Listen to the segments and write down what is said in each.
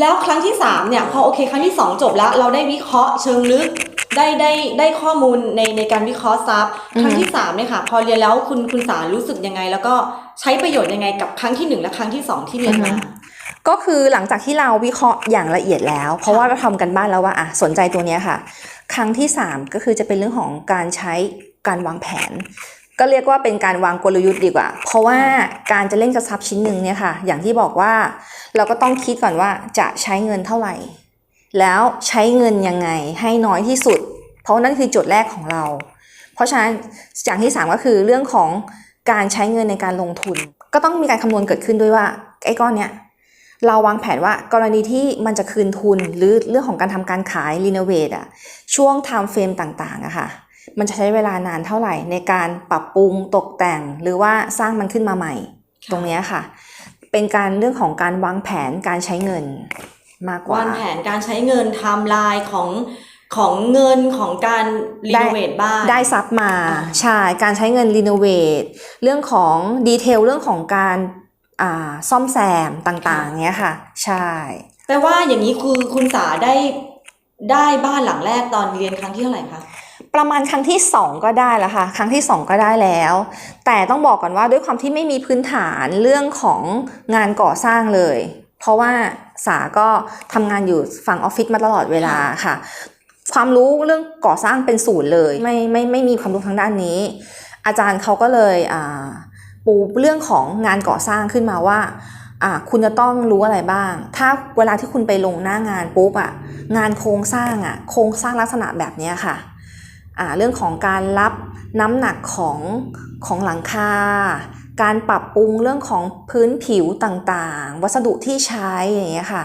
แล้วครั้งที่สามเนี่ยพอโอเคครั้งที่สองจบแล้ว เราได้วิเคราะห์เชิงลึกได้ได้ได้ข้อมูลในในการวิเคราะห์ซับอือฮึครั้งที่สามเนี่ยค่ะ พอเรียนแล้วคุณคุณสารู้สึกยังไง แล้วก็ใช้ประโยชน์ยังไงกับครั้งที่หนึ่งและครั้งที่สองที่เรียนมาก็คือหลังจากที่เราวิเคราะห์อย่างละเอียดแล้ว เพราะว่าเราทำกันบ้านแล้วว่าอะสนใจตัวเนี้ยค่ะ ครั้งที่ 3 ก็คือจะเป็นเรื่องของการใช้การวางแผน ก็เรียกว่าเป็นการวางกลยุทธ์ดีกว่า เพราะว่าการจะเล่นกระซับชิ้นหนึ่งเนี่ยค่ะ อย่างที่บอกว่าเราก็ต้องคิดก่อนว่าจะใช้เงินเท่าไหร่ แล้วใช้เงินยังไงให้น้อยที่สุด เพราะนั่นคือจทย์แรกของเรา เพราะฉะนั้นอย่างที่ 3 ก็คือเรื่องของการใช้เงินในการลงทุน ก็ต้องมีการคำนวณเกิดขึ้นด้วยว่าไอ้ก้อนเนี้ยเราวางแผนว่ากรณีที่มันจะคืนทุนหรือเรื่องของการทำการขายรีโนเวทอะช่วงไทม์เฟรมต่างๆอะค่ะ มันจะใช้เวลานานเท่าไหร่ในการปรับปรุงตกแต่ง หรือว่าสร้างมันขึ้นมาใหม่ค่ะตรงเนี้ยค่ะ เป็นการเรื่องของการวางแผนการใช้เงินมากกว่าวางแผนการใช้เงินไทม์ไลน์ของของเงินของการรีโนเวทบ้านได้ซับมาอ่าใช่การใช้เงินรีโนเวทเรื่องของดีเทลเรื่องของการอ่าซ่อมแซมต่างๆเงี้ยค่ะ ใช่แปลว่าอย่างนี้คือคุณสาได้ได้บ้านหลังแรกตอนเรียนครั้งที่เท่าไหร่คะ ประมาณครั้งที่ 2 ก็ได้ล้วค่ะ ครั้งที่ 2 ก็ได้แล้ว แต่ต้องบอกก่อนว่าด้วยความที่ไม่มีพื้นฐานเรื่องของงานก่อสร้างเลย เพราะว่าสาก็ทำงานอยู่ฝั่งออฟฟิศมาตลอดเวลาค่ะ ความรู้เรื่องก่อสร้างเป็นศูนย์เลย ไม่ไม่ไม่มีความรู้ทางด้านนี้ อาจารย์เขาก็เลยปูเรื่องของงานก่อสร้างขึ้นมาว่าคุณจะต้องรู้อะไรบ้าง ถ้าเวลาที่คุณไปลงหน้างานปุ๊บอะงานโครงสร้างอะโครงสร้างลักษณะแบบนี้ค่ะ เรื่องของการรับน้ำหนักของของหลังคา การปรับปรุงเรื่องของพื้นผิวต่างๆ วัสดุที่ใช้อย่างเงี้ยค่ะ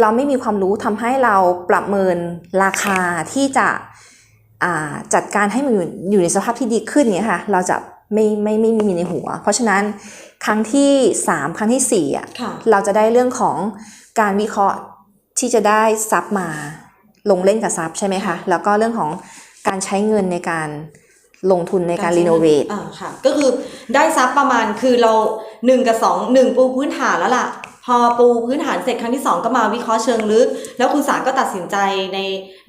เราไม่มีความรู้ทำให้เราประเมินราคาที่จะจัดการให้มันอยู่ในสภาพที่ดีขึ้นเนี้ยค่ะเราจะไม่ไม่ไม่มีในหัว เพราะฉะนั้นครั้งที่ 3 ครั้งที่4อะเราจะได้เรื่องของการวิเคราะห์ที่จะได้ซับมาลงเล่นกับซับใช่ไหมคะแล้วก็เรื่องของ การใช้เงินในการลงทุนในการรีโนเวทอ่าค่ะ ก็คือได้ซับประมาณคือเราหนึ่งกับสองหนึ่งปูพื้นฐานแล้วล่ะ พอปูพื้นฐานเสร็จครั้งที่สองก็มาวิเคราะห์เชิงลึก แล้วคุณสารก็ตัดสินใจใน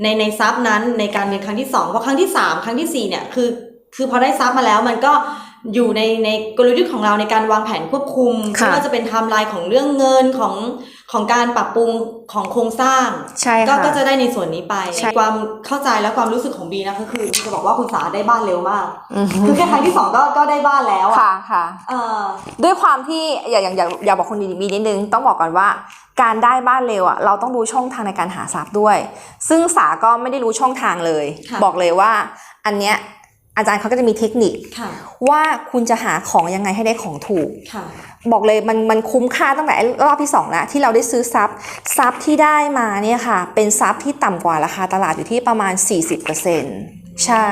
ในในซับนั้นในการเรียนครั้งที่สองเพราะครั้งที่สามครั้งที่สี่เนี่ยคือคือพอได้ซับมาแล้วมันก็ อยู่ในในกลยุทธ์ของเราในการวางแผนควบคุมค่ะไม่ว่าจะเป็นไทม์ไลน์ของเรื่องเงินของของการปรับปรุงของโครงสร้างใช่ก็ค่ะก็จะได้ในส่วนนี้ไปใช่ความเข้าใจและความรู้สึกของบีนะก็คือจะบอกว่าคุณสาได้บ้านเร็วมากอืมคือแค่ครั้งที่สองก็ก็ได้บ้านแล้วอะค่ะค่ะเออด้วยความที่อย่างอย่างอย่างอยากบอกคนดีๆนิดนึงต้องบอกก่อนว่าการได้บ้านเร็วอะเราต้องรู้ช่องทางในการหาทรัพย์ด้วย ซึ่งสาก็ไม่ได้รู้ช่องทางเลยค่ะบอกเลยว่าอันเนี้ย อาจารย์เขาก็จะมีเทคนิคค่ะว่าคุณจะหาของยังไงให้ได้ของถูกค่ะบอกเลยมันมันคุ้มค่าตั้งแต่รอบที่2แล้วที่เราได้ซื้อซับซับที่ได้มาเนี่ยค่ะ เป็นซับที่ต่ำกว่าราคาตลาดอยู่ที่ประมาณ 40%ใช่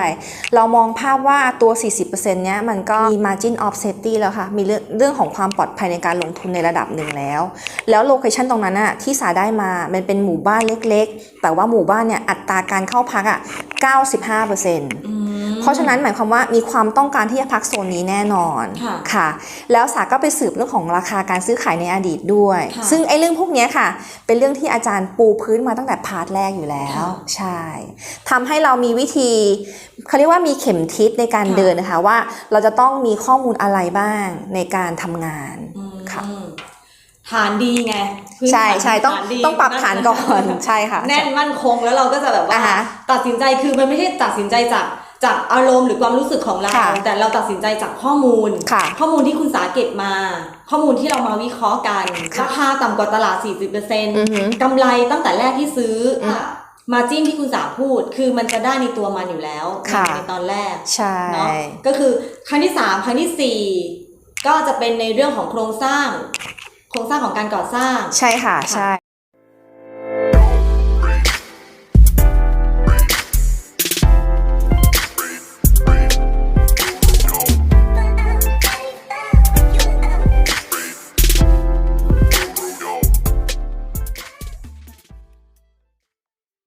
เรามองภาพว่าตัว 40%เนี้ยมันก็มี margin of safety แล้วค่ะ มีเรื่องเรื่องของความปลอดภัยในการลงทุนในระดับหนึ่งแล้ว แล้วโลเคชันตรงนั้นอะที่สาได้มามันเป็นหมู่บ้านเล็กๆ แต่ว่าหมู่บ้านเนี่ยอัตราการเข้าพักอะ95%อืม เพราะฉะนั้นหมายความว่ามีความต้องการที่จะพักโซนนี้แน่นอนค่ะค่ะแล้วสาก็ไปสืบเรื่องของราคาการซื้อขายในอดีตด้วยค่ะซึ่งไอ้เรื่องพวกเนี้ยค่ะ เป็นเรื่องที่อาจารย์ปูพื้นมาตั้งแต่พาร์ทแรกอยู่แล้วค่ะใช่ทำให้เรามีวิธีเขาเรียกว่ามีเข็มทิศในการค่ะเดินนะคะว่าเราจะต้องมีข้อมูลอะไรบ้างในการทำงานอืมค่ะฐานดีไงพื้นใช่ฐานใช่ต้องฐานดีต้องปรับฐานก่อนใช่ค่ะ แน่นมั่นคงแล้วเราก็จะแบบว่าอ่าฮะตัดสินใจคือมันไม่ใช่ตัดสินใจจาก จากอารมณ์หรือความรู้สึกของเรา ค่ะแต่เราตัดสินใจจากข้อมูล ค่ะข้อมูลที่คุณสาเก็บมา ข้อมูลที่เรามาวิเคราะห์กันค่ะราคาต่ำกว่าตลาด อือหือ40%กำไรตั้งแต่แรกที่ซื้ออมมาจิ้นที่คุณสาพูด คือมันจะได้ในตัวมันอยู่แล้วค่ะ ในตอนแรก ใช่ เนาะก็คือครั้งที่สามครั้งที่สี่ก็จะเป็นในเรื่องของโครงสร้าง โครงสร้างของการก่อสร้าง ใช่ค่ะ ใช่